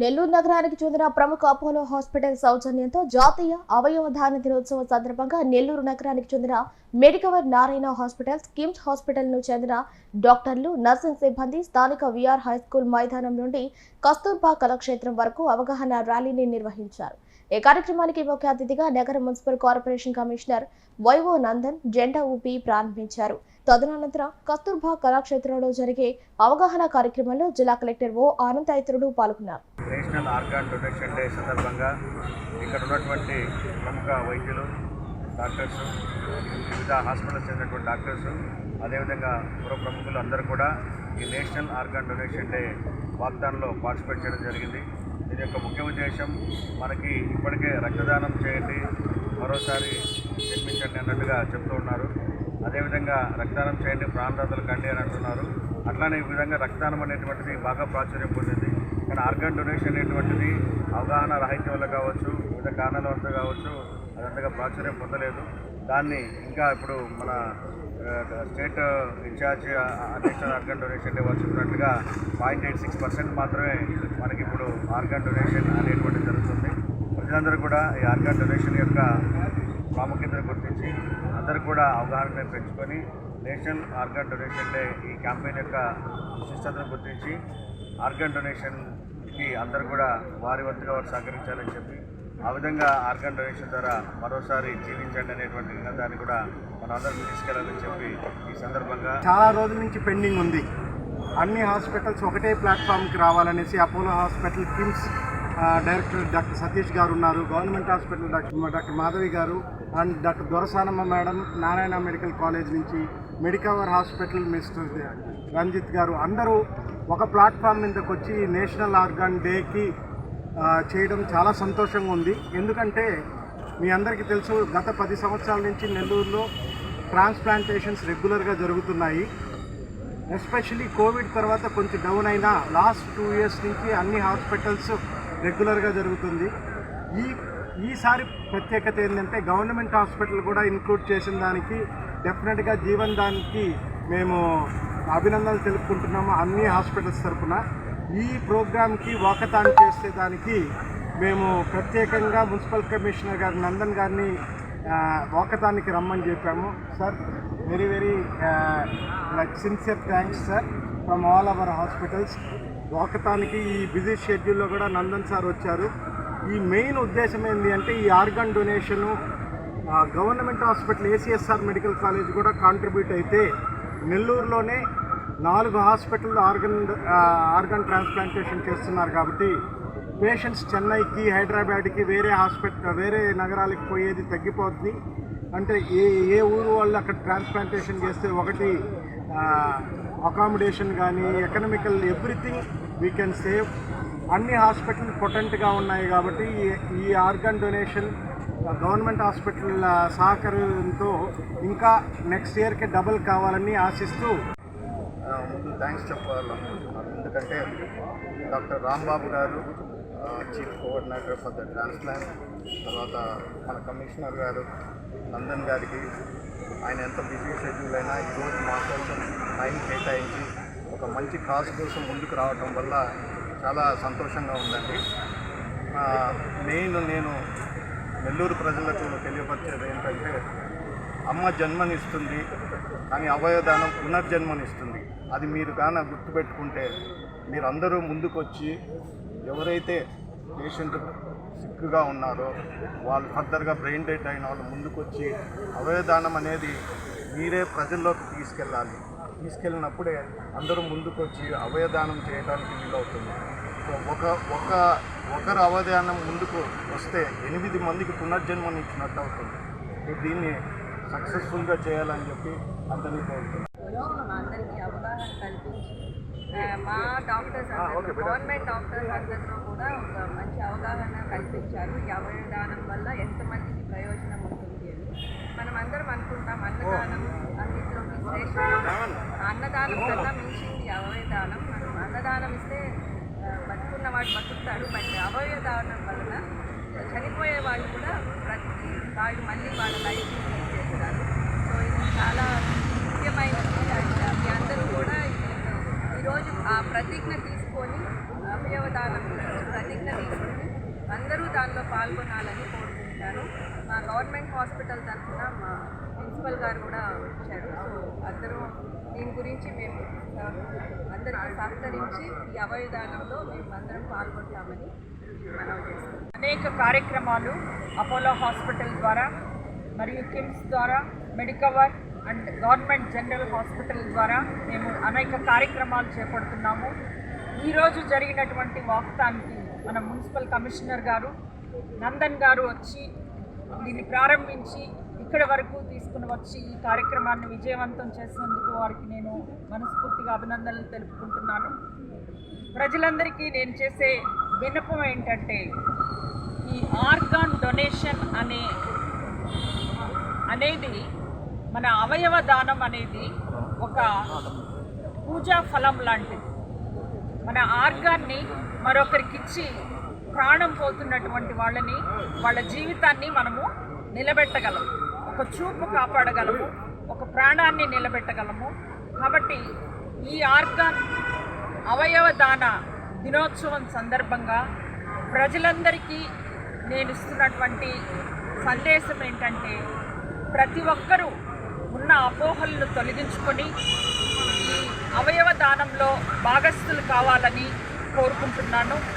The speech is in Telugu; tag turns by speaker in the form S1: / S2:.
S1: నెల్లూరు నగరానికి చెందిన ప్రముఖ అపోలో హాస్పిటల్ సౌజన్యంతో జాతీయ అవయవ దాన దినోత్సవం సందర్భంగా నెల్లూరు నగరానికి చెందిన మెడికవర్ నారాయణ హాస్పిటల్ కిమ్స్ హాస్పిటల్ను చెందిన డాక్టర్లు నర్సింగ్ సిబ్బంది స్థానిక విఆర్ హై స్కూల్ మైదానం నుండి కస్తూర్బా కళాక్షేత్రం వరకు అవగాహన ర్యాలీని నిర్వహించారు. ఈ కార్యక్రమానికి ముఖ్య అతిథిగా నగర municipal corporation commissioner Y V Nandan జెండా ఊపి ప్రారంభించారు. తదనంతరం కస్తూర్బా కళాక్షేత్రంలో జరిగే అవగాహన కార్యక్రమంలో జిల్లా కలెక్టర్ ఓ ఆనంద్ తదితరులు పాల్గొన్నారు.
S2: నేషనల్ ఆర్గాన్ డొనేషన్ డే సందర్భంగా ఇక్కడ ఉన్నటువంటి ప్రముఖ వైద్యులు డాక్టర్స్ వివిధ హాస్పిటల్స్ చెందినటువంటి డాక్టర్స్ అదేవిధంగా పుర ప్రముఖులు అందరూ కూడా ఈ నేషనల్ ఆర్గాన్ డొనేషన్ డే వాగ్దానంలో పార్టిసిపేట్ చేయడం జరిగింది. దీని యొక్క ముఖ్య ఉద్దేశం మనకి ఇప్పటికే రక్తదానం చేయండి. మరోసారి జన్మించండి అన్నట్టుగా చెప్తూ ఉన్నారు. అదేవిధంగా రక్తదానం చేయండి ప్రాణదాతలు కండి అని అంటున్నారు. అట్లానే ఈ విధంగా రక్తదానం అనేటువంటిది బాగా ప్రాచుర్యం పొందింది. కానీ ఆర్గాన్ డొనేషన్ అనేటువంటిది అవగాహన రాహిత్యం వల్ల కావచ్చు వివిధ కారణాల వల్ల కావచ్చు అది అంతగా ప్రాచుర్యం పొందలేదు. దాన్ని ఇంకా ఇప్పుడు మన state incharge national organ donation day వాళ్ళు పాయింట్ ఎయిట్ సిక్స్ పర్సెంట్ మాత్రమే మనకి ఇప్పుడు ఆర్గన్ డొనేషన్ అనేటువంటి జరుగుతుంది. ప్రజలందరూ కూడా ఈ ఆర్గన్ డొనేషన్ యొక్క ప్రాముఖ్యతను గుర్తించి అందరూ కూడా అవగాహన పెంచుకొని నేషనల్ ఆర్గన్ డొనేషన్ డే ఈ క్యాంపెయిన్ యొక్క విశిష్టతను గుర్తించి ఆర్గన్ డొనేషన్కి అందరూ కూడా వారి వంతుగా వారు సహకరించాలని చెప్పి ఆ విధంగా ఆర్గన్ డొనేషన్ ద్వారా మరోసారి జీవించండి అనేటువంటి నినాదాన్ని కూడా మన అందరం తీసుకెళ్ళాలని చెప్పి ఈ సందర్భంగా
S3: చాలా రోజుల నుంచి పెండింగ్ ఉంది. అన్ని హాస్పిటల్స్ ఒకటే ప్లాట్ఫామ్కి రావాలనేసి Apollo hospital KIMS director doctor Satish garu ఉన్నారు. Government hospital doctor doctor Madhavi garu and doctor Dorasanamma madam Narayana medical college నుంచి Medicover hospital mister Ranjith garu అందరూ ఒక ప్లాట్ఫామ్ మీదకి వచ్చి నేషనల్ ఆర్గాన్ డేకి చేయడం చాలా సంతోషంగా ఉంది. ఎందుకంటే మీ అందరికీ తెలుసు గత పది సంవత్సరాల నుంచి నెల్లూరులో ట్రాన్స్ప్లాంటేషన్స్ రెగ్యులర్గా జరుగుతున్నాయి. ఎస్పెషలీ కోవిడ్ తర్వాత కొంచెం డౌన్ అయినా లాస్ట్ టూ ఇయర్స్ నుంచి అన్ని హాస్పిటల్స్ రెగ్యులర్గా జరుగుతుంది. ఈ ఈసారి ప్రత్యేకత ఏంటంటే గవర్నమెంట్ హాస్పిటల్ కూడా ఇంక్లూడ్ చేసిన దానికి డెఫినెట్గా జీవన్ దానికి మేము అభినందనలు తెలుపుకుంటున్నాము అన్ని హాస్పిటల్స్ తరఫున ఈ ప్రోగ్రామ్కి వాకథాన్ చేసే దానికి మేము ప్రత్యేకంగా మున్సిపల్ కమిషనర్ గారు నందన్ గారిని వాకథానికి రమ్మని చెప్పాము. Sir very very like sincere thanks sir from all our hospitals వాకథానికి ఈ బిజీ షెడ్యూల్లో కూడా నందన్ సార్ వచ్చారు. ఈ మెయిన్ ఉద్దేశం ఏంటి అంటే ఈ organ donation government hospital ACSR medical college కూడా కాంట్రిబ్యూట్ అయితే నెల్లూరులోనే నాలుగు హాస్పిటల్ ఆర్గన్ ఆర్గన్ ట్రాన్స్ప్లాంటేషన్ చేస్తున్నారు కాబట్టి పేషెంట్స్ చెన్నైకి హైదరాబాద్కి వేరే హాస్పిటల్ వేరే నగరాలకు పోయేది తగ్గిపోతుంది అంటే ఏ ఏ ఊరు వాళ్ళు అక్కడ ట్రాన్స్ప్లాంటేషన్ చేస్తే ఒకటి అకామిడేషన్ కానీ economical everything we can save అన్ని హాస్పిటల్ పొటెంట్గా ఉన్నాయి కాబట్టి ఈ- ఈ ఆర్గన్ డొనేషన్ గవర్నమెంట్ హాస్పిటల్ సహకారంతో ఇంకా నెక్స్ట్ ఇయర్కి డబుల్ కావాలని ఆశిస్తూ
S2: థ్యాంక్స్ చెప్పాలనుకుంటున్నాను. ఎందుకంటే doctor Rambabu garu chief coordinator for the transplant తర్వాత మన కమిషనర్ గారు నందన్ గారికి ఆయన ఎంత బిజీ షెడ్యూల్ అయినా ఈరోజు మా కోసం టైం కేటాయించి ఒక మంచి కాజ్ కోసం ముందుకు రావటం వల్ల చాలా సంతోషంగా ఉందండి. మెయిన్ నేను నెల్లూరు ప్రజలకు తెలియపరిచేది ఏంటంటే అమ్మ జన్మనిస్తుంది కానీ అవయవదానం పునర్జన్మనిస్తుంది. అది మీరు కాన గుర్తుపెట్టుకుంటే మీరందరూ ముందుకొచ్చి ఎవరైతే పేషెంట్ సిక్గా ఉన్నారో వాళ్ళు ఫర్దర్గా బ్రెయిన్ డెడ్ అయిన వాళ్ళు ముందుకొచ్చి అవయవదానం అనేది మీరే ప్రజల్లోకి తీసుకెళ్ళాలి. తీసుకెళ్ళినప్పుడే అందరూ ముందుకొచ్చి అవయదానం చేయడానికి వీలవుతుంది. ఒక ఒక ఒకరు అవధానం ముందుకు వస్తే ఎనిమిది మందికి పునర్జన్మనిచ్చినట్టు అవుతుంది. దీన్ని సక్సెస్ఫుల్గా చేయాలని చెప్పి అందరినీ కోరుతున్నాను.
S4: అందరికీ అవగాహన కల్పించి మా డాక్టర్స్ గవర్నమెంట్ డాక్టర్స్ అందరిలో కూడా ఒక మంచి అవగాహన కల్పించారు. ఈ అవయవదానం వల్ల ఎంతమందికి ప్రయోజనం ఉంటుంది అని. మనం అందరం అనుకుంటాం అన్నదానం అన్నింటిలోకి శ్రేష్టం అన్నదానం. కన్నా మించింది అవయవదానం. మనం అన్నదానం ఇస్తే ఆ, బతుకున్నవాడు బతుకుతాడు. బట్ అవయవదానం వలన చనిపోయే వాళ్ళు కూడా ప్రతి వాళ్ళు మళ్ళీ వాళ్ళ లైఫ్ చేస్తారు సో ఇది చాలా ముఖ్యమైనది అండ్ మీ అందరూ కూడా ఈ- ఈరోజు ఆ ప్రతిజ్ఞ తీసుకొని ఆ, ప్రతిజ్ఞ తీసుకొని అందరూ దానిలో పాల్గొనాలని కోరుకుంటాను. మా గవర్నమెంట్ హాస్పిటల్ తరఫున మా ప్రిన్సిపల్ గారు కూడా వచ్చారు. సో అందరూ దీని గురించి మేము అందరూ అందరికీ సహకరించి ఈ అవయదానంలో మేము అందరం పాల్గొంటామని మనం చేస్తాం
S5: అనేక కార్యక్రమాలు అపోలో హాస్పిటల్ ద్వారా మరియు కిమ్స్ ద్వారా Medicover and government general hospital ద్వారా మేము అనేక కార్యక్రమాలు చేపడుతున్నాము. ఈరోజు జరిగినటువంటి వాక్తానికి మన మున్సిపల్ కమిషనర్ గారు నందన్ గారు వచ్చి దీన్ని ప్రారంభించి ఇక్కడ వరకు తీసుకుని వచ్చి ఈ కార్యక్రమాన్ని విజయవంతం చేసినందుకు వారికి నేను మనస్ఫూర్తిగా అభినందనలు తెలుపుకుంటున్నాను. ప్రజలందరికీ నేను చేసే విన్నపం ఏంటంటే ఈ ఆర్గాన్ డొనేషన్ అనే అనేది మన అవయవ దానం అనేది ఒక పూజా ఫలం లాంటిది. మన ఆర్గాన్ని మరొకరికి ఇచ్చి ప్రాణం పోతున్నటువంటి వాళ్ళని వాళ్ళ జీవితాన్ని మనము నిలబెట్టగలము. ఒక చూపు కాపాడగలము ఒక ప్రాణాన్ని నిలబెట్టగలము. కాబట్టి ఈ ఆర్గాన్ అవయవ దాన దినోత్సవం సందర్భంగా ప్రజలందరికీ నేను ఇస్తున్నటువంటి సందేశం ఏంటంటే ప్రతి ఒక్కరూ ఉన్న అపోహలను తొలగించుకొని ఈ అవయవ దానంలో భాగస్థులు కావాలని కోరుకుంటున్నాను.